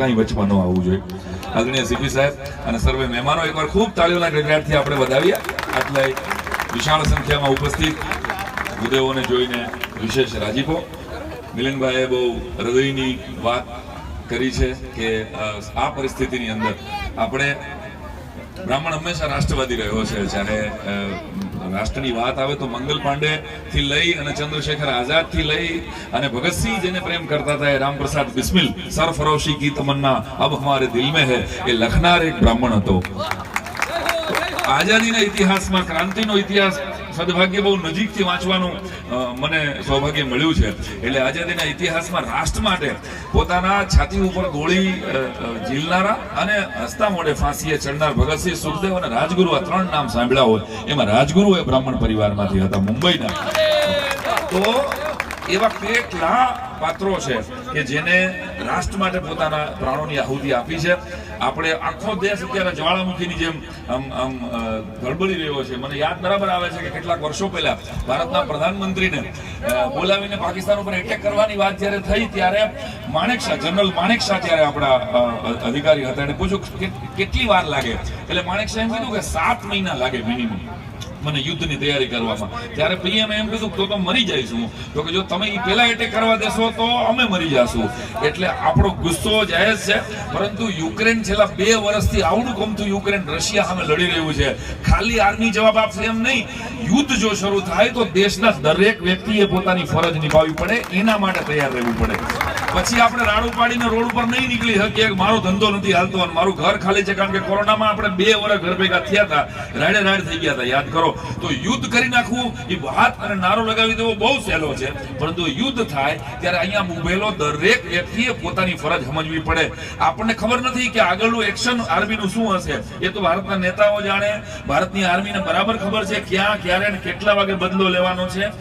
કાંઈ વચમાં ન આવવું જોઈએ. આદરણીય સીપી સાહેબ અને સર્વે મહેમાનો એકવાર ખૂબ તાળીઓના ગગડાટથી આપણે વધાવીએ આટલા વિશાળ સંખ્યામાં ઉપસ્થિત હૃદયોને જોઈને વિશેષ રાજીપો. મિલનભાઈએ બહુ હૃદયની વાત કરી છે કે આ પરિસ્થિતિની અંદર આપણે બ્રાહ્મણ હંમેશા રાષ્ટ્રવાદી રહ્યો છે અ, રાષ્ટ્રની વાત આવે તો મંગલ પાંડે થી લઈ અને ચંદ્રશેખર આઝાદથી લઈ અને ભગતસિંહ જેને પ્રેમ કરતા હતા એ રામપ્રસાદ બિસ્મિલ સરફરોશી કી તમન્ના અબ હમારે દિલ મે હૈ એ લખનાર એક બ્રાહ્મણ હતો. આઝાદીના ઇતિહાસમાં ક્રાંતિનો ઇતિહાસ સદભાગ્ય બહુ નજીકથી વાંચવાનું મને સૌભાગ્ય મળ્યું છે. એટલે આઝાદીના ઇતિહાસમાં રાષ્ટ્ર માટે પોતાના છાતી ઉપર ગોળી ઝીલનારા અને હસતા મોઢે ફાંસીએ ચડનાર ભગતસિંહ સુખદેવ અને રાજગુરુ આ ત્રણ નામ સાંભળ્યા હોય. એમાં રાજગુરુ એ બ્રાહ્મણ પરિવારમાંથી હતા, મુંબઈના. તો એવા કેટલા પાત્રો છે કે જેને રાષ્ટ્ર માટે પોતાના પ્રાણોની આહુતિ આપી છે. આપણે આખો દેશ અત્યારે જ્વાળામુખીની જેમ આમ આમ ગડબડી રહ્યો છે. મને યાદ બરાબર આવે છે કે કેટલાક વર્ષો પહેલા ભારતના પ્રધાનમંત્રીને બોલાવીને પાકિસ્તાન ઉપર એટેક કરવાની વાત જ્યારે થઈ ત્યારે Manekshaw general Manekshaw ત્યારે આપણા અધિકારી હતા. એને પૂછ્યું કેટલી વાર લાગે? એટલે માણેક સાહેબ કીધું કે સાત મહિના લાગે મિનિમમ મને યુદ્ધની તૈયારી કરવામાં. ત્યારે પીએમ એમ કીધું તો તો મરી જઈશું. તો કે જો તમે એ પહેલા એટેક કરવા દેશો તો અમે મરી જશું. એટલે આપણો ગુસ્સો જાહેર છે. પરંતુ યુક્રેન છેલ્લા બે વર્ષથી આવડું ગમતું યુક્રેન, રશિયા સામે લડી રહ્યું છે. ખાલી આર્મી જવાબ આપશે એમ નહીં. યુદ્ધ જો શરૂ થાય તો દેશના દરેક વ્યક્તિએ પોતાની ફરજ નિભાવવી પડે, એના માટે તૈયાર રહેવું પડે. પછી આપણે રાડું પાડીને રોડ ઉપર નહીં નીકળી શકીએ મારો ધંધો નથી હાલતો અને મારું ઘર ખાલી છે કારણ કે કોરોનામાં આપણે બે વર્ષ ઘર ભેગા થયા હતા. રાડે રાડ થઈ ગયા હતા, યાદ કરો. તો યુદ્ધ કરી નાખવું એ વાત અને નારો લગાવી દેવો બહુ સહેલો છે. પરંતુ યુદ્ધ થાય ત્યારે અહીંયા મુંબેલો દરેક વ્યક્તિએ પોતાની ફરજ સમજવી પડે. આપણને ખબર નથી કે આગળનું એક્શન આર્મીનું શું હશે. એ તો ભારતના નેતાઓ જાણે. ભારતની આર્મીને બરાબર ખબર છે ક્યાં, ક્યારે કેટલા વાગે બદલો લેવાનો છે.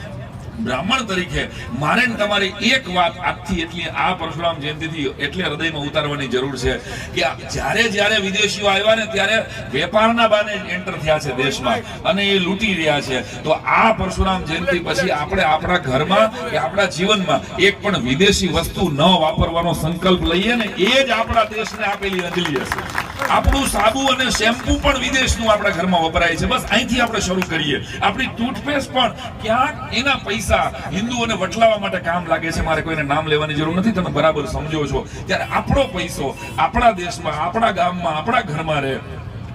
બ્રાહ્મણ તરીકે મારે તમારી એક વાત આજથી એટલી આ પરશુરામ જયંતિથી એટલે હૃદયમાં ઉતારવાની જરૂર છે કે જ્યારે જ્યારે વિદેશીઓ આવ્યા ને ત્યારે વેપારના બાને એન્ટર થયા છે દેશમાં અને એ લૂંટી રહ્યા છે. તો આ પરશુરામ જયંતિ પછી આપણે આપણા ઘરમાં કે આપણા જીવનમાં એક પણ વિદેશી વસ્તુ ન વાપરવાનો સંકલ્પ લઈએ ને એ જ આપણા દેશને આપેલી અંજલિ હશે. આપણું સાબુ અને શેમ્પુ પણ વિદેશનું આપણા ઘરમાં વપરાય છે. બસ અહીંથી આપણે શરૂ કરીએ. આપણી ટૂથપેસ્ટ પણ ક્યાંક એના પૈસા હિન્દુઓને વટલાવવા માટે કામ લાગે છે. મારે કોઈને નામ લેવાની જરૂર નથી. તમે બરાબર સમજો છો. ત્યારે આપણો પૈસો આપણા દેશમાં, આપણા ગામમાં, આપણા ઘરમાં રહે.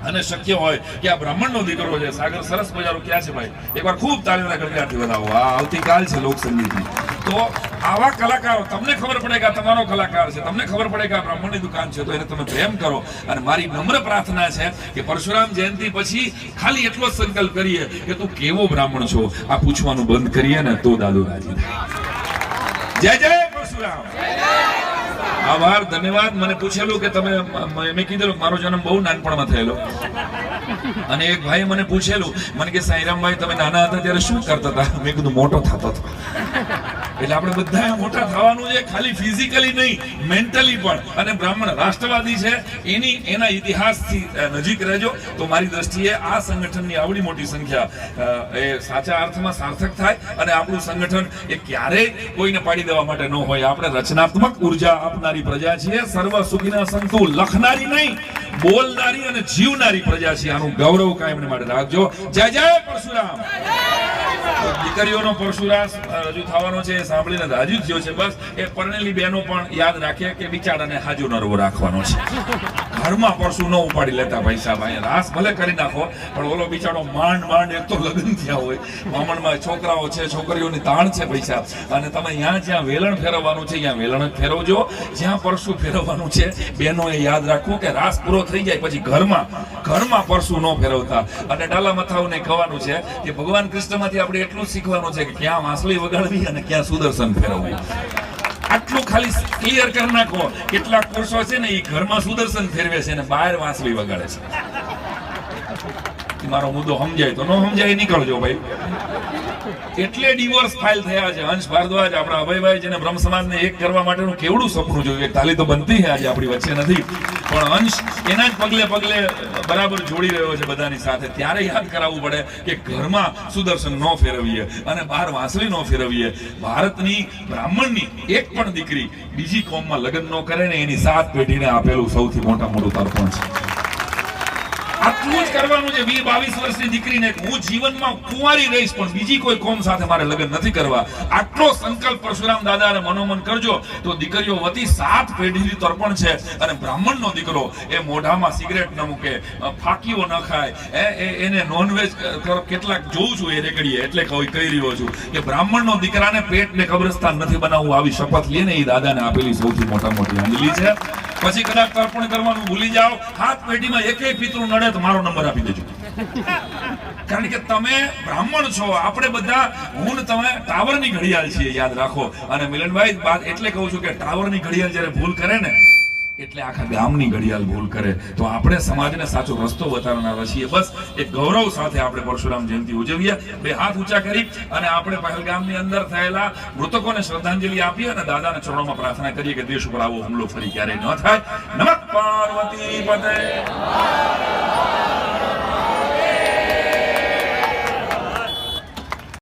અને શક્ય હોય કે આ બ્રાહ્મણનો દીકરો છે. સાગર, સરસ મજાનો ક્યાં છે ભાઈ? એકવાર ખૂબ તાળીઓના ગણગાટથી વધાવો. આ આવતીકાલ છે લોકસંગીતની. તો આવા કલાકારો, તમને ખબર પડે કે તમારો કલાકાર છે, તમને ખબર પડે કે આ બ્રાહ્મણની દુકાન છે, તો એને તમે પ્રેમ કરો. અને મારી નમ્ર પ્રાર્થના છે કે પરશુરામ જયંતિ પછી ખાલી એટલો સંકલ્પ કરીએ કે તું કેવો બ્રાહ્મણ છો? આ પૂછવાનું બંધ કરીએ ને તો દાદુ રાજી જય જય પરશુરામ. આભાર, ધન્યવાદ. મને પૂછેલું કે તમે, મેં કીધેલું મારો જન્મ બહુ નાનપણમાં થયેલો. અને એક ભાઈ મને પૂછેલું, મને કે સાઈરામભાઈ, તમે નાના હતા ત્યારે શું કરતા હતા? મેં કીધું, મોટો થતો હતો. એટલે આપણે બધા મોટા થવાનું છે, ખાલી ફિઝિકલી નહીં મેન્ટલી પણ. અને બ્રાહ્મણ રાષ્ટ્રવાદી છે, એની, એના ઇતિહાસથી નજીક રહેજો. તો મારી દ્રષ્ટિએ આ સંગઠનની આવડી મોટી સંખ્યા એ સાચા અર્થમાં સાર્થક થાય અને આપણું સંગઠન એ ક્યારેય કોઈને પાડી દેવા માટે ન હોય. આપણે રચનાત્મક ઊર્જા આપનારી પ્રજા છીએ, સર્વ સુખીના સંતુ લખનારી નહીં, બોલનારી અને જીવનારી પ્રજા છીએ. આનું ગૌરવ કાયમ માટે રાખજો. જય જય પરશુરામ. દીકરીઓનો પરશુરાસ રજુ થવાનો છે, એ સાંભળીને રાજી થયો છે. બસ, એ પરણેલી બહેનો પણ યાદ રાખે કે બિચારાને હાજો નરવો રાખવાનો છે. ઘરમાં પરસું ન ઉપાડી લેતા ભાઈ રાસ ભલે કરી નાખો, પણ ઓલો બિચારો માંડ માંડ એક તો લગ્ન થયા હોય. મામણમાં છોકરાઓ છે, છોકરીઓની તાણ છે પૈસા અને તમે ત્યાં જ્યાં વેલણ ફેરવવાનું છે, ત્યાં વેલણ જ ફેરવજો. જ્યાં પરસું ફેરવવાનું છે બહેનોએ યાદ રાખવું કે રાસ પૂરો થઈ જાય પછી ઘરમાં ઘરમાં પરસું ન ફેરવતા. અને ડાલા મથાઓને કહેવાનું છે કે ભગવાન કૃષ્ણમાંથી આપણે એટલું શીખવાનું છે કે ક્યાં વાંસળી વગાડવી અને ક્યાં સુદર્શન ફેરવવું. આટલું ખાલી ક્લિયર કરી નાખો. કેટલાક પુરુષો છે ને એ ઘરમાં સુદર્શન ફેરવે છે અને બહાર વાંસળી વગાડે છે. મારો મુદ્દો સમજાય તો ન સમજાય નીકળજો ભાઈ. એટલે ડિવોર્સ ફાઇલ થયા છે. હંસ ભારદ્વાજ, આપણા અભયભાઈ જેને બ્રહ્મ સમાજને એક કરવા માટેનું કેવડું સપનું જોયું. તાલી તો બનતી છે આજે આપણી વચ્ચે નથી. પણ હંસ એના જ પગલે પગલે બરાબર જોડી રહ્યો છે બધાની સાથે. ત્યારે યાદ કરાવવું પડે કે ઘરમાં સુદર્શન ન ફેરવીએ અને બહાર વાંસળી ન ફેરવીએ. ભારતની બ્રાહ્મણની એક પણ દીકરી બીજી કોમમાં લગ્ન ન કરે ને એની સાત પેઢીને આપેલું સૌથી મોટા મોટું તર્પણ છે. આટલું જ કરવાનું છે વીસ બાવીસ વર્ષની દીકરીને હું જીવનમાં કુંવારી રહીશ, પણ બીજી કોઈ કોમ સાથે મારે લગ્ન નથી કરવા. આટલો સંકલ્પ પરશુરામ દાદાને મનોમન કરજો, તો દીકરીઓ વતી સાત પેઢીની તર્પણ છે અને બ્રાહ્મણનો દીકરો એ મોઢામાં સિગરેટ ન મૂકે ફાકીઓ ન ખાય. એને નોનવેજ કેટલાક જોઉં છું એ રેકડીએ, એટલે કહી કહી રહ્યો છું કે બ્રાહ્મણનો દીકરાને પેટ ને કબ્રસ્તાન નથી બનાવવું, આવી શપથ લે ને એ દાદાને આપેલી સૌથી મોટા મોટી અંજલિ છે. પછી કદાચ તર્પણ કરવાનું ભૂલી જાઓ. હાથ પેઢીમાં એકેય પિતૃ નડે તો મારો નંબર આપી દેજો. કારણ કે તમે બ્રાહ્મણ છો. આપણે બધા, હું તમે ટાવરની ઘડિયાળ છીએ, યાદ રાખો. અને મિલનભાઈ એટલે કહું છું કે ટાવરની ઘડિયાળ જ્યારે ભૂલ કરે ને એટલે આખા ગામની ઘડિયાળ ભૂલ કરે. તો આપણે સમાજને સાચો રસ્તો બતાવનારા છીએ. બસ એક ગૌરવ સાથે આપણે પરશુરામ જયંતિ ઉજવીએ. બે હાથ ઊંચા કરી અને આપણે પહેલગામની અંદર થયેલા મૃતકોને શ્રદ્ધાંજલિ આપીએ અને દાદાના ચરણોમાં પ્રાર્થના કરીએ કે દેશ ઉપર આવો હુમલો ફરી ક્યારેય ન થાય. નમઃ પાર્વતી પતે.